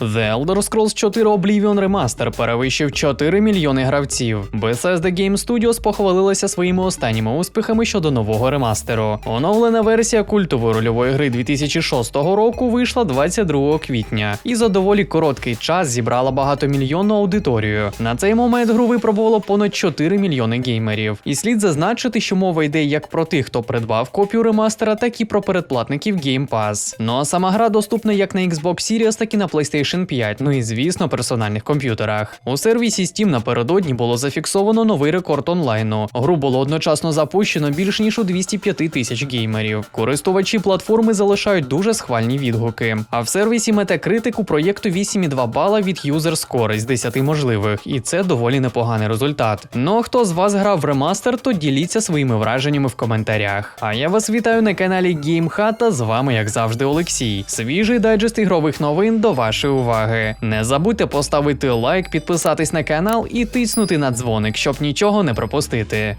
The Elder Scrolls 4 Oblivion Remaster перевищив 4 мільйони гравців. Bethesda Game Studios похвалилася своїми останніми успіхами щодо нового ремастеру. Оновлена версія культової рольової гри 2006 року вийшла 22 квітня і за доволі короткий час зібрала багатомільйонну аудиторію. На цей момент гру випробувало понад 4 мільйони геймерів. І слід зазначити, що мова йде як про тих, хто придбав копію ремастера, так і про передплатників Game Pass. Ну а сама гра доступна як на Xbox Series, так і на PlayStation 5, ну і звісно, персональних комп'ютерах. У сервісі Steam напередодні було зафіксовано новий рекорд онлайну. Гру було одночасно запущено більш ніж у 205 тисяч геймерів. Користувачі платформи залишають дуже схвальні відгуки. А в сервісі Metacritic у проєкту 8,2 бала від User Score з 10 можливих, і це доволі непоганий результат. Ну а хто з вас грав в ремастер, то діліться своїми враженнями в коментарях. А я вас вітаю на каналі GameHut, та з вами, як завжди, Олексій. Свіжий дайджест ігрових новин до вашої уваги. Не забудьте поставити лайк, підписатись на канал і тиснути на дзвоник, щоб нічого не пропустити.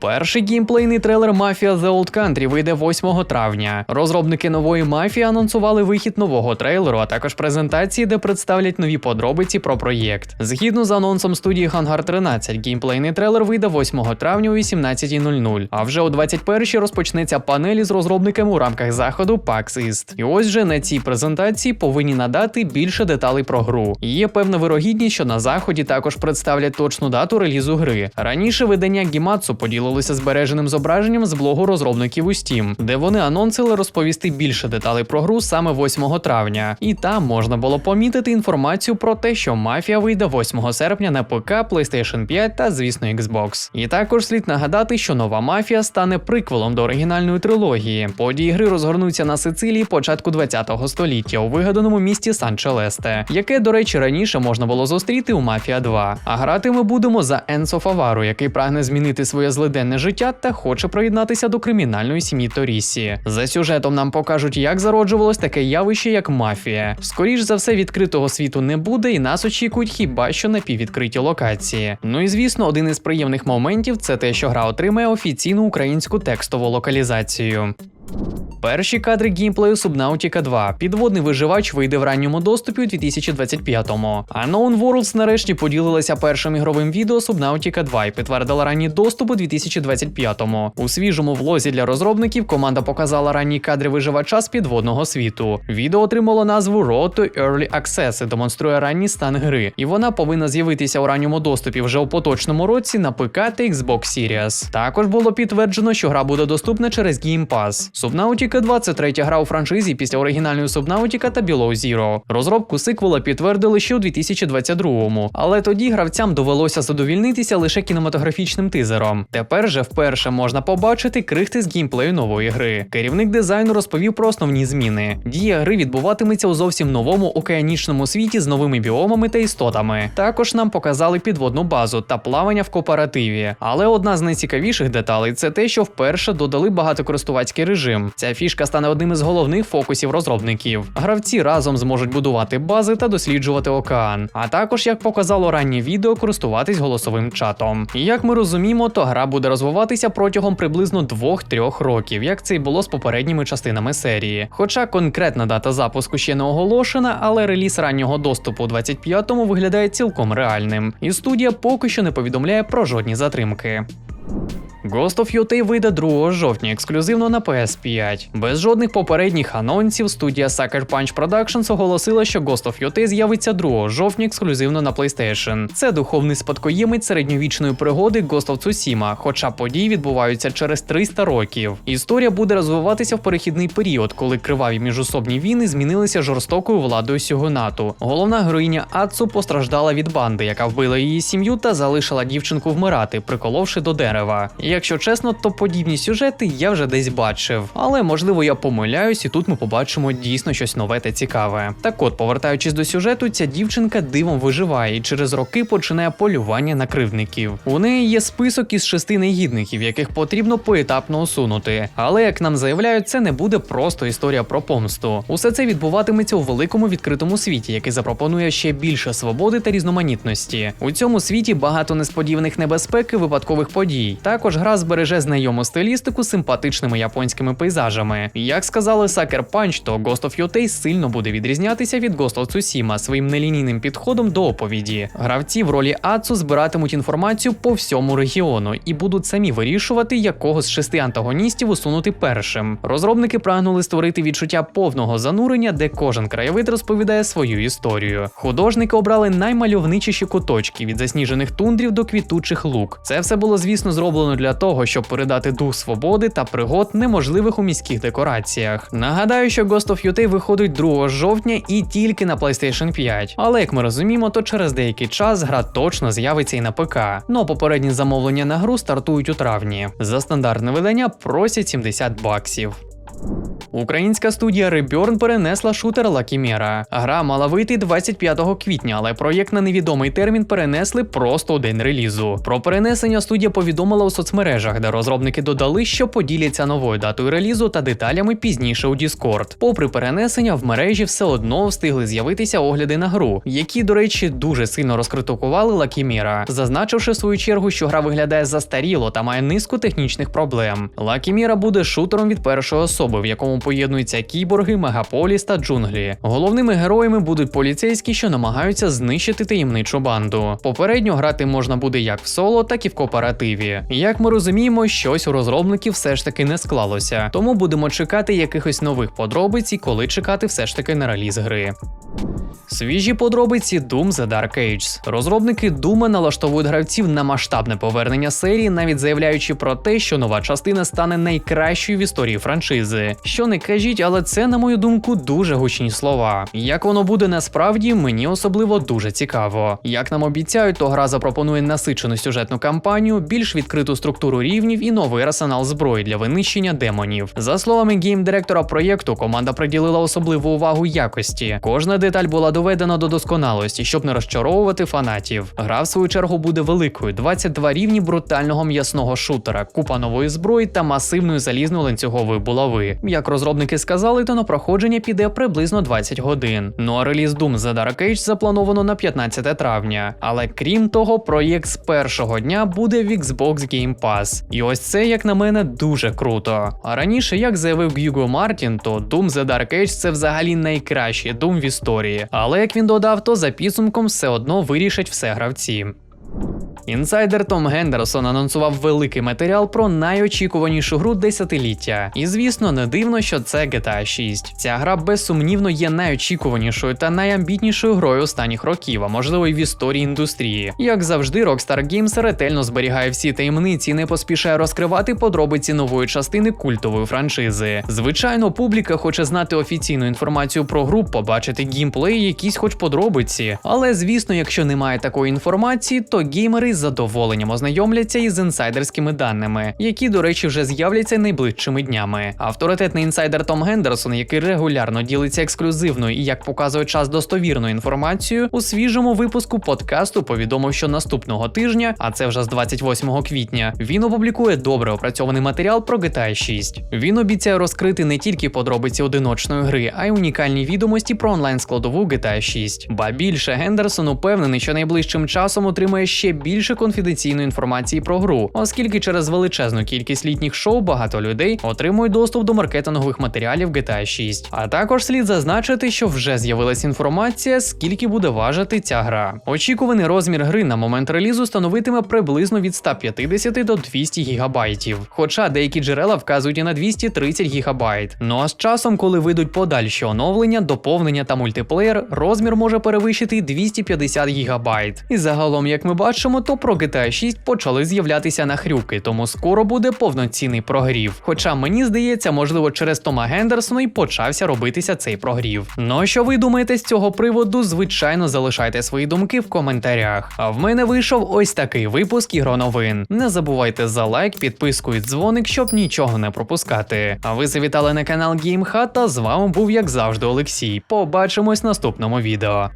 Перший геймплейний трейлер Mafia The Old Country вийде 8 травня. Розробники нової мафії анонсували вихід нового трейлеру, а також презентації, де представлять нові подробиці про проєкт. Згідно з анонсом студії Hangar 13, геймплейний трейлер вийде 8 травня о 18.00, а вже о 21-й розпочнеться панелі з розробниками у рамках заходу PAX East. І ось же на цій презентації повинні надати більше деталей про гру. Є певна вирогідність, що на заході також представлять точну дату релізу гри. Раніше видання Гімацу поділилося збереженим зображенням з блогу розробників у Steam, де вони анонсили розповісти більше деталей про гру саме 8 травня. І там можна було помітити інформацію про те, що мафія вийде 8 серпня на ПК, PlayStation 5 та, звісно, Xbox. І також слід нагадати, що нова мафія стане приквелом до оригінальної трилогії. Події гри розгорнуться на Сицилії початку 20-го століття у вигаданому місті Сан Челесте, яке, до речі, раніше можна було зустріти у Мафія 2. А грати ми будемо за Енсо Фавару, який прагне змінити своє злиденне життя та хоче приєднатися до кримінальної сім'ї Торісі. За сюжетом нам покажуть, як зароджувалось таке явище, як мафія. Скоріш за все, відкритого світу не буде, і нас очікують хіба що напіввідкриті локації. Ну і звісно, один із приємних моментів це те, що гра отримає офіційну українську текстову локалізацію. Перші кадри геймплею Subnautica 2. Підводний виживач вийде в ранньому доступі у 2025-му. А Known Worlds нарешті поділилася першим ігровим відео Subnautica 2 і підтвердила ранній доступ у 2025-му. У свіжому влозі для розробників команда показала ранні кадри виживача з підводного світу. Відео отримало назву Road to Early Access і демонструє ранній стан гри, і вона повинна з'явитися у ранньому доступі вже у поточному році на ПК та Xbox Series. Також було підтверджено, що гра буде доступна через Game Pass. Subnautica 2 – це третя гра у франшизі після оригінальної Subnautica та Below Zero. Розробку сиквела підтвердили ще у 2022-му, але тоді гравцям довелося задовільнитися лише кінематографічним тизером. Тепер же вперше можна побачити крихти з геймплею нової гри. Керівник дизайну розповів про основні зміни. Дія гри відбуватиметься у зовсім новому океанічному світі з новими біомами та істотами. Також нам показали підводну базу та плавання в кооперативі. Але одна з найцікавіших деталей це те, що вперше додали багатокористувацький режим. Ця фішка стане одним із головних фокусів розробників. Гравці разом зможуть будувати бази та досліджувати океан, а також, як показало раннє відео, користуватись голосовим чатом. І як ми розуміємо, то гра буде розвиватися протягом приблизно 2-3 років, як це й було з попередніми частинами серії. Хоча конкретна дата запуску ще не оголошена, але реліз раннього доступу у 25-му виглядає цілком реальним. І студія поки що не повідомляє про жодні затримки. Ghost of Yotei вийде 2 жовтня ексклюзивно на PS5. Без жодних попередніх анонсів студія Sucker Punch Productions оголосила, що Ghost of Yotei з'явиться 2 жовтня ексклюзивно на PlayStation. Це духовний спадкоємець середньовічної пригоди Ghost of Tsushima, хоча події відбуваються через 300 років. Історія буде розвиватися в перехідний період, коли криваві міжособні війни змінилися жорстокою владою Сюгонату. Головна героїня Ацу постраждала від банди, яка вбила її сім'ю та залишила дівчинку вмирати, приколовши до дерева. Якщо чесно, то подібні сюжети я вже десь бачив, але можливо я помиляюсь, і тут ми побачимо дійсно щось нове та цікаве. Так от, повертаючись до сюжету, ця дівчинка дивом виживає і через роки починає полювання на кривдників. У неї є список із шести негідників, яких потрібно поетапно усунути. Але як нам заявляють, це не буде просто історія про помсту. Усе це відбуватиметься у великому відкритому світі, який запропонує ще більше свободи та різноманітності. У цьому світі багато несподіваних небезпек і випадкових подій. Також гра збереже знайому стилістику з симпатичними японськими пейзажами. Як сказали Sucker Punch, то Ghost of Yotei сильно буде відрізнятися від Ghost of Tsushima своїм нелінійним підходом до оповіді. Гравці в ролі Ацу збиратимуть інформацію по всьому регіону і будуть самі вирішувати, якого з шести антагоністів усунути першим. Розробники прагнули створити відчуття повного занурення, де кожен краєвид розповідає свою історію. Художники обрали наймальовничіші куточки від засніжених тундрів до квітучих лук. Це все було, звісно, зроблено для того, щоб передати дух свободи та пригод неможливих у міських декораціях. Нагадаю, що Ghost of UT виходить 2 жовтня і тільки на PlayStation 5. Але як ми розуміємо, то через деякий час гра точно з'явиться і на ПК. Ну а попередні замовлення на гру стартують у травні. За стандартне видання просять 70 баксів. Українська студія Reburn перенесла шутер Chimera. Гра мала вийти 25 квітня, але проєкт на невідомий термін перенесли просто у день релізу. Про перенесення студія повідомила у соцмережах, де розробники додали, що поділяться новою датою релізу та деталями пізніше у Discord. Попри перенесення, в мережі все одно встигли з'явитися огляди на гру, які, до речі, дуже сильно розкритикували Chimera, зазначивши в свою чергу, що гра виглядає застаріло та має низку технічних проблем. Chimera буде шутером від першої особи, в якому поєднуються кіборги, мегаполіс та джунглі. Головними героями будуть поліцейські, що намагаються знищити таємничу банду. Попередньо грати можна буде як в соло, так і в кооперативі. Як ми розуміємо, щось у розробників все ж таки не склалося, тому будемо чекати якихось нових подробиць і коли чекати все ж таки на реліз гри. Свіжі подробиці Doom The Dark Ages. Розробники Дума налаштовують гравців на масштабне повернення серії, навіть заявляючи про те, що нова частина стане найкращою в історії франшизи. Що не кажіть, але це, на мою думку, дуже гучні слова. Як воно буде насправді, мені особливо дуже цікаво. Як нам обіцяють, то гра запропонує насичену сюжетну кампанію, більш відкриту структуру рівнів і новий арсенал зброї для винищення демонів. За словами гейм-директора проєкту, команда приділила особливу увагу якості. Кожна деталь була доведена до досконалості, щоб не розчаровувати фанатів. Гра, в свою чергу, буде великою: 22 рівні брутального м'ясного шутера, купа нової зброї та масивної залізної ланцюгової булави. Як розробники сказали, то на проходження піде приблизно 20 годин. Ну а реліз Doom The Dark Age заплановано на 15 травня. Але крім того, проєкт з першого дня буде в Xbox Game Pass. І ось це, як на мене, дуже круто. А раніше, як заявив Гюго Мартін, то Doom The Dark Age це взагалі найкращий Doom в історії. Але як він додав, то за підсумком все одно вирішать все гравці. Інсайдер Том Гендерсон анонсував великий матеріал про найочікуванішу гру десятиліття. І звісно, не дивно, що це GTA 6. Ця гра безсумнівно є найочікуванішою та найамбітнішою грою останніх років, а можливо й в історії індустрії. Як завжди, Rockstar Games ретельно зберігає всі таємниці і не поспішає розкривати подробиці нової частини культової франшизи. Звичайно, публіка хоче знати офіційну інформацію про гру, побачити геймплей, якісь хоч подробиці. Але звісно, якщо немає такої інформації, то геймери з задоволенням ознайомляться із інсайдерськими даними, які, до речі, вже з'являться найближчими днями. Авторитетний інсайдер Том Гендерсон, який регулярно ділиться ексклюзивною і як показує час достовірною інформацією, у свіжому випуску подкасту повідомив, що наступного тижня, а це вже з 28 квітня, він опублікує добре опрацьований матеріал про GTA 6. Він обіцяє розкрити не тільки подробиці одиночної гри, а й унікальні відомості про онлайн складову GTA 6. Ба більше Гендерсон упевнений, що найближчим часом отримає ще більше конфіденційної інформації про гру, оскільки через величезну кількість літніх шоу багато людей отримують доступ до маркетингових матеріалів GTA 6. А також слід зазначити, що вже з'явилася інформація, скільки буде важити ця гра. Очікуваний розмір гри на момент релізу становитиме приблизно від 150 до 200 гігабайтів. Хоча деякі джерела вказують і на 230 гігабайт. Ну а з часом, коли вийдуть подальші оновлення, доповнення та мультиплеєр, розмір може перевищити 250 гігабайт. І загалом, як ми бачимо, то про GTA 6 почали з'являтися нахрюки, тому скоро буде повноцінний прогрів. Хоча мені здається, можливо, через Тома Гендерсона і почався робитися цей прогрів. Ну а що ви думаєте з цього приводу? Звичайно, залишайте свої думки в коментарях. А в мене вийшов ось такий випуск ігроновин. Не забувайте за лайк, підписку і дзвоник, щоб нічого не пропускати. А ви завітали на канал GameHut, та з вами був як завжди Олексій. Побачимось в наступному відео.